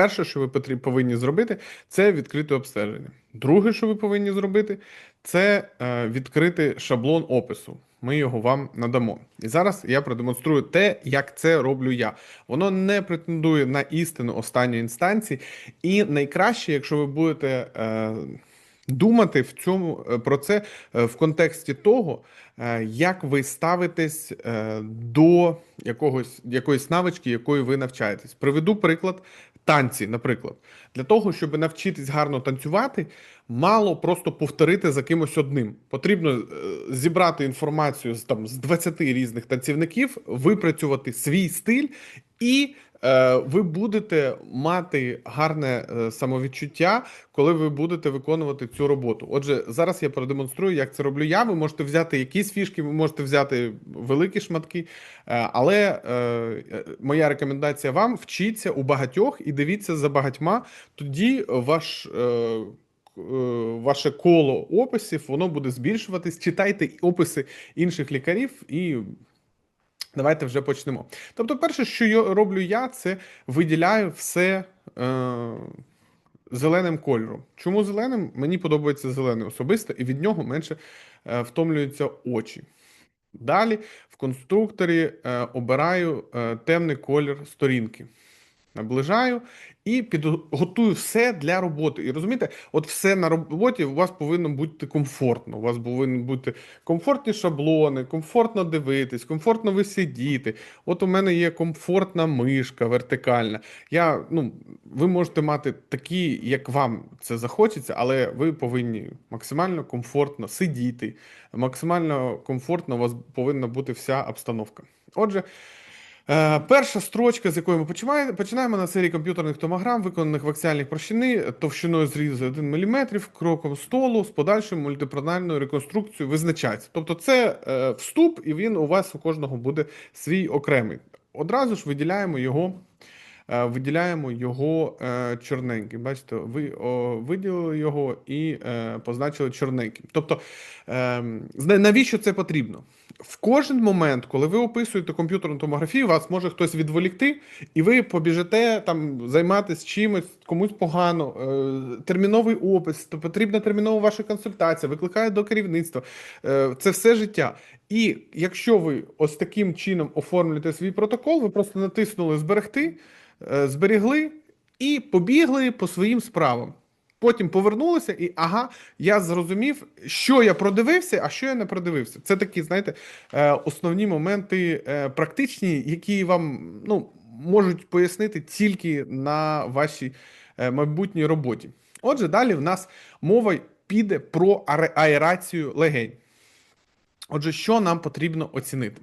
Перше, що ви повинні зробити, це відкрити обстеження. Друге, що ви повинні зробити, це е, відкрити шаблон опису. Ми його вам надамо. І зараз я продемонструю те, як це роблю я. Воно не претендує на істину останньої інстанції. І найкраще, якщо ви будете е, думати в цьому е, про це в контексті того, як ви ставитесь до якогось якоїсь навички, якої ви навчаєтесь. Приведу приклад танці, наприклад. Для того, щоб навчитись гарно танцювати, мало просто повторити за кимось одним. Потрібно е, зібрати інформацію з там з 20 різних танцівників, випрацювати свій стиль, і ви будете мати гарне е, самовідчуття, коли ви будете виконувати цю роботу. Отже, зараз я продемонструю, як це роблю я. Ви можете взяти якісь фішки, ви можете взяти великі шматки. Е, Але е, е, моя рекомендація вам вчіться у багатьох і дивіться за багатьма. Тоді ваш. е, е, Ваше коло описів воно буде збільшуватись. Читайте описи інших лікарів, і давайте вже почнемо. Тобто, перше, що роблю я, це виділяю все е, зеленим кольором. Чому зеленим? Мені подобається зелений особисто, і від нього менше е, втомлюються очі. Далі в конструкторі е, обираю е, темний колір сторінки. Наближаю і підготую все для роботи. І розумієте, от все на роботі у вас повинно бути комфортно. У вас повинні бути комфортні шаблони, комфортно дивитись, комфортно ви сидіти. От у мене є комфортна мишка вертикальна. Я, ну, ви можете мати такі, як вам це захочеться, але ви повинні максимально комфортно сидіти, максимально комфортно у вас повинна бути вся обстановка. Отже. Е, Перша строчка, з якої ми починаємо, на серії комп'ютерних томограм, виконаних в аксіальній площини товщиною зрізу 1 мм, кроком столу з подальшою мультипрональною реконструкцією визначається. Тобто це е, вступ, і він у вас у кожного буде свій окремий. Одразу ж виділяємо його. е, Виділяємо його чорненьким. Бачите, ви виділили його і позначили чорненьким. Тобто, е, навіщо це потрібно? В кожен момент, коли ви описуєте комп'ютерну томографію, вас може хтось відволікти, і ви побіжите там займатися чимось, комусь погано, е, терміновий опис, то потрібна термінова ваша консультація, викликає до керівництва. Е, це все життя. І якщо ви ось таким чином оформлюєте свій протокол, ви просто натиснули зберегти, е, зберігли і побігли по своїм справам. Потім повернулися, і ага, я зрозумів, що я продивився, а що я не продивився. Це такі, знаєте, е, основні моменти е, практичні, які вам ну, можуть пояснити тільки на вашій е, майбутній роботі. Отже, далі в нас мова піде про аерацію легень. Отже, що нам потрібно оцінити?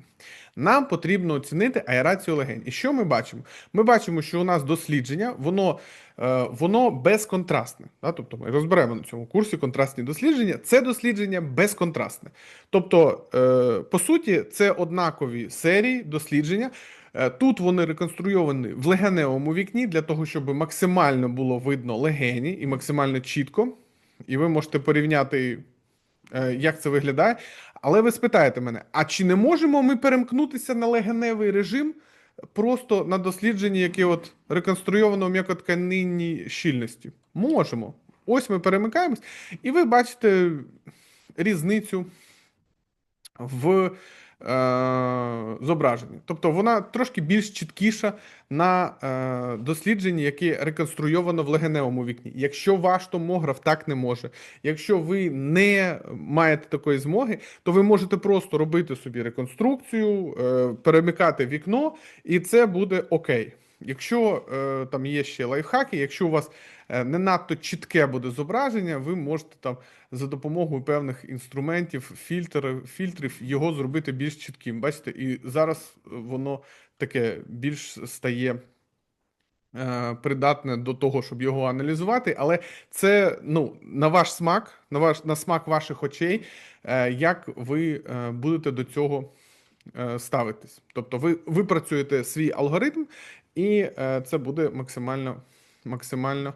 Нам потрібно оцінити аерацію легень. І що ми бачимо? Ми бачимо, що у нас дослідження, воно, е, воно безконтрастне. Да? Тобто ми розберемо на цьому курсі контрастні дослідження. Це дослідження безконтрастне. Тобто, е, по суті, це однакові серії дослідження. Е, Тут вони реконструйовані в легеневому вікні для того, щоб максимально було видно легені і максимально чітко. І ви можете порівняти, як це виглядає. Але ви спитаєте мене: а чи не можемо ми перемкнутися на легеневий режим просто на дослідженні, яке от реконструйовано в щільності? Можемо. Ось ми перемикаємось, і ви бачите різницю в е, зображенні. Тобто вона трошки більш чіткіша на е, дослідженні, яке реконструйовано в легеневому вікні. Якщо ваш томограф так не може, якщо ви не маєте такої змоги, то ви можете просто робити собі реконструкцію, е, перемикати вікно, і це буде окей. Якщо е, там є ще лайфхаки, якщо у вас е, не надто чітке буде зображення, ви можете там за допомогою певних інструментів, фільтрів, фільтрів його зробити більш чітким. Бачите, і зараз воно таке більш стає е, придатне до того, щоб його аналізувати, але це ну, на ваш смак, на ваш на смак ваших очей, е, як ви е, будете до цього е, ставитись. Тобто ви випрацюєте свій алгоритм, і е, це буде максимально, максимально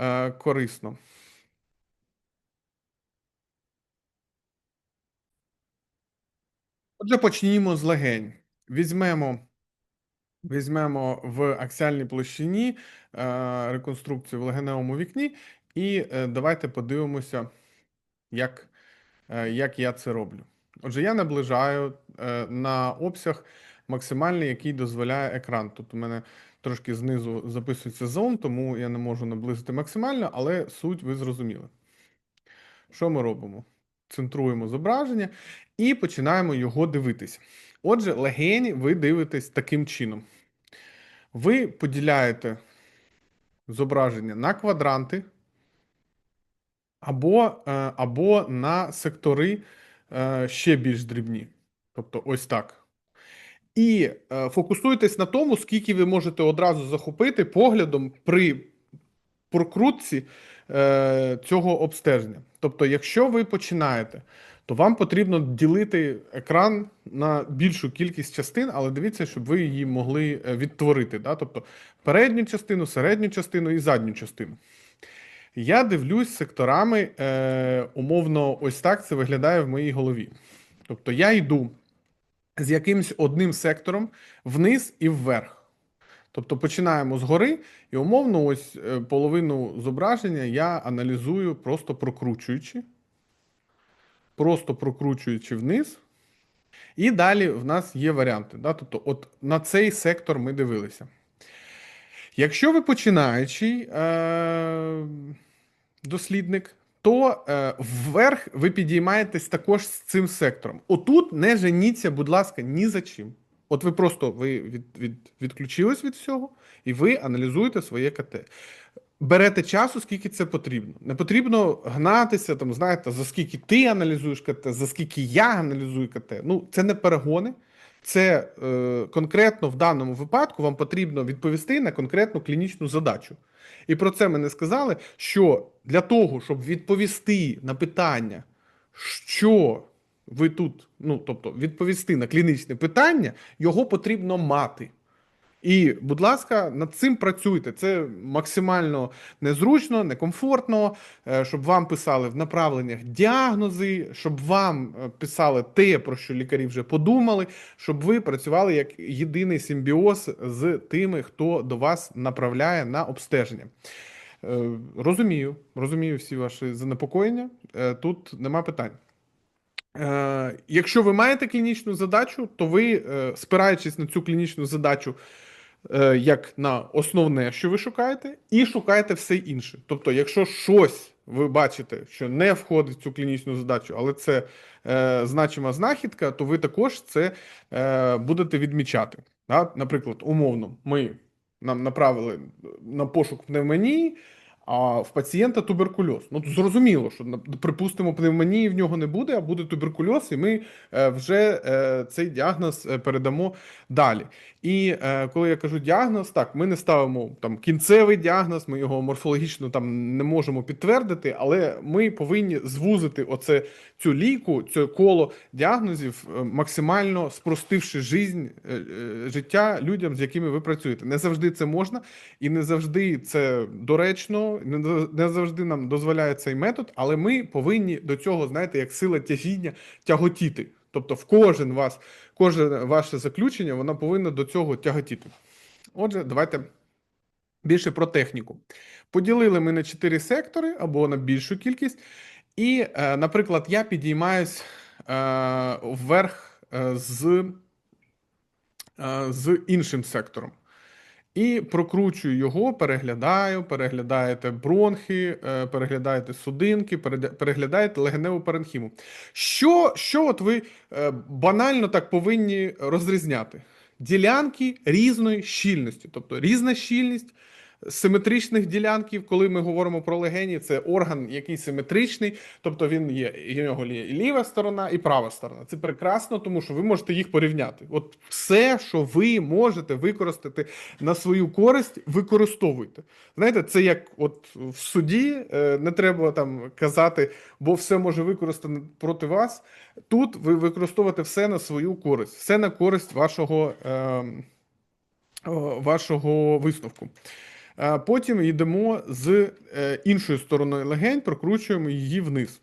е, корисно. Отже, почнімо з легень. Візьмемо Візьмемо в аксіальній площині е, реконструкцію в легеневому вікні, і е, давайте подивимося, як, е, як я це роблю. Отже, я наближаю е, на обсяг максимальний, який дозволяє екран. Тут у мене трошки знизу записується зон, тому я не можу наблизити максимально, але суть ви зрозуміли. Що ми робимо? Центруємо зображення і починаємо його дивитися. Отже, легені ви дивитесь таким чином. Ви поділяєте зображення на квадранти або, е, або на сектори е, ще більш дрібні. Тобто ось так. І е, фокусуйтесь на тому, скільки ви можете одразу захопити поглядом при прокрутці цього обстеження. Тобто, якщо ви починаєте, то вам потрібно ділити екран на більшу кількість частин, але дивіться, щоб ви її могли е, відтворити. Да? Тобто передню частину, середню частину і задню частину. Я дивлюсь секторами, е, умовно, ось так це виглядає в моїй голові. Тобто я йду з якимось одним сектором вниз і вверх. Тобто починаємо згори, і умовно, ось е, половину зображення я аналізую, просто прокручуючи, просто прокручуючи вниз. І далі в нас є варіанти. Да? Тобто, от на цей сектор ми дивилися. Якщо ви починаючий е- дослідник, то е, вверх ви підіймаєтесь також з цим сектором. Отут не женіться, будь ласка, ні за чим. От ви просто ви від, від, відключились від всього, і ви аналізуєте своє КТ. Берете часу, скільки це потрібно. Не потрібно гнатися, там, знаєте, за скільки ти аналізуєш КТ, за скільки я аналізую КТ. Ну, це не перегони. Це е, конкретно в даному випадку вам потрібно відповісти на конкретну клінічну задачу. І про це ми не сказали, що для того, щоб відповісти на питання, що ви тут, ну тобто, відповісти на клінічне питання, його потрібно мати. І, будь ласка, над цим працюйте. Це максимально незручно, некомфортно, е, щоб вам писали в направленнях діагнози, щоб вам е, писали те, про що лікарі вже подумали, щоб ви працювали як єдиний симбіоз з тими, хто до вас направляє на обстеження. Е, Розумію, розумію всі ваші занепокоєння. Тут нема питань. Е, Якщо ви маєте клінічну задачу, то ви, е, спираючись на цю клінічну задачу, е, як на основне, що ви шукаєте, і шукаєте все інше. Тобто, якщо щось ви бачите, що не входить в цю клінічну задачу, але це е, значима знахідка, то ви також це е, будете відмічати. Да? Наприклад, умовно, ми нам направили на пошук пневмонії. А в пацієнта туберкульоз. Ну зрозуміло, що припустимо, пневмонії в нього не буде, а буде туберкульоз, і ми е, вже е, цей діагноз е, передамо далі. І коли я кажу діагноз, так ми не ставимо там кінцевий діагноз, ми його морфологічно там не можемо підтвердити, але ми повинні звузити оце цю ліку, це коло діагнозів, максимально спростивши жизнь, життя людям, з якими ви працюєте. Не завжди це можна, і не завжди це доречно, не, завжди нам дозволяє цей метод, але ми повинні до цього, знаєте, як сила тяжіння тяготіти. Тобто, в кожен вас, кожне ваше заключення, воно повинно до цього тяготіти. Отже, давайте більше про техніку. Поділили ми на 4 сектори або на більшу кількість. І, е, наприклад, я підіймаюсь е, вверх е, з, з іншим сектором. І прокручую його, переглядаю, переглядаєте бронхи, е, переглядаєте судинки, переглядаєте легеневу паренхіму. Що, що от ви е, банально так повинні розрізняти? Ділянки різної щільності, тобто різна щільність симетричних ділянків, коли ми говоримо про легені, це орган, який симетричний, тобто він є, і нього і ліва сторона, і права сторона. Це прекрасно, тому що ви можете їх порівняти. От все, що ви можете використати на свою користь, використовуйте. Знаєте, це як от в суді е, не треба там казати, бо все може використати проти вас. Тут ви використовуєте все на свою користь, все на користь вашого, е, вашого висновку. Потім йдемо з е, іншої сторони легень, прокручуємо її вниз.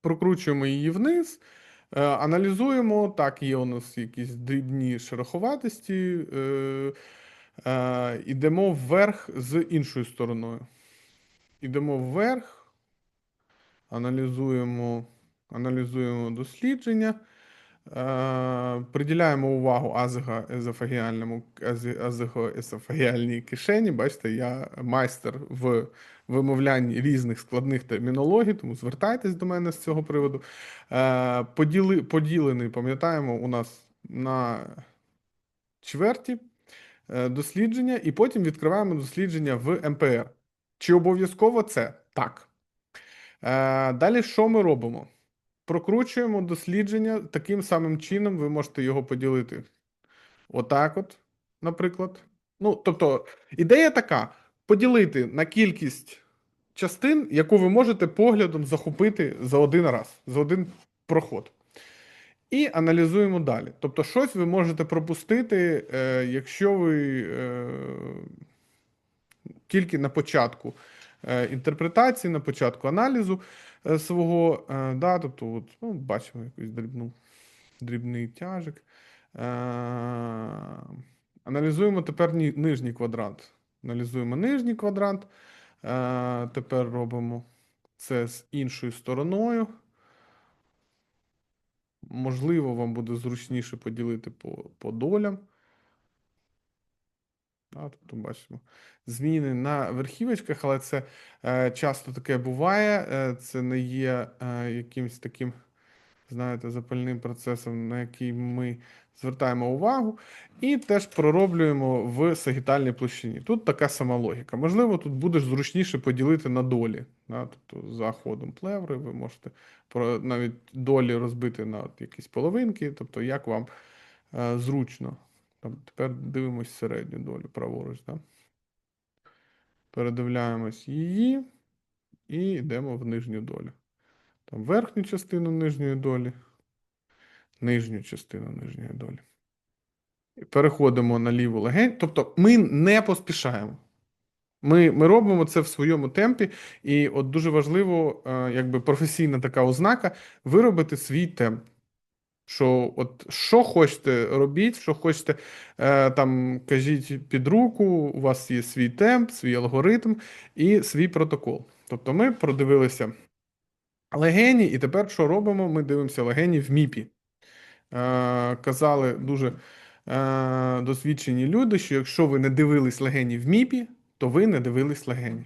Прокручуємо її вниз. Е, Аналізуємо. Так, є у нас якісь дрібні шероховатості. Е, е, вверх з іншою стороною. Ідемо вверх, аналізуємо, аналізуємо дослідження. Е, Приділяємо увагу азиго-езофагіальному азиго-езофагіальній кишені. Бачите, я майстер в вимовлянні різних складних термінологій, тому звертайтесь до мене з цього приводу. Е, Поділи, поділений, пам'ятаємо, у нас на чверті е, дослідження, і потім відкриваємо дослідження в МПР. Чи обов'язково це? Так. Далі що ми робимо? Прокручуємо дослідження таким самим чином. Ви можете його поділити отак, от, наприклад. Ну, тобто, ідея така: поділити на кількість частин, яку ви можете поглядом захопити за один раз, за один проход. І аналізуємо далі. Тобто, щось ви можете пропустити, е, якщо ви е, тільки на початку е, інтерпретації, на початку аналізу свого, е, да, тобто, от, ну, бачимо якусь дрібну, дрібний тяжик. Е, аналізуємо тепер нижній квадрант. Аналізуємо нижній квадрант. Е, тепер робимо це з іншою стороною. Можливо, вам буде зручніше поділити по, по долям. Да, тобто бачимо зміни на верхівочках, але це е, часто таке буває. Е, це не є е, якимось таким, знаєте, запальним процесом, на який ми звертаємо увагу, і теж пророблюємо в сагітальній площині. Тут така сама логіка. Можливо, тут буде зручніше поділити на долі. Да? Тобто за ходом плеври ви можете навіть долі розбити на от якісь половинки, тобто як вам е, зручно. Там, тепер дивимось середню долю праворуч. Да? Передивляємось її і йдемо в нижню долю. Там верхню частину нижньої долі, нижню частину нижньої долі. І переходимо на ліву легень. Тобто ми не поспішаємо. Ми, ми робимо це в своєму темпі, і от дуже важливо, е, якби професійна така ознака, виробити свій темп. Що от що хочете робіть, що хочете, е, там кажіть під руку, у вас є свій темп, свій алгоритм і свій протокол. Тобто ми продивилися легені, і тепер що робимо? Ми дивимося легені в МІПі. Е, казали дуже е, досвідчені люди, що якщо ви не дивились легені в МІПі, то ви не дивились легені.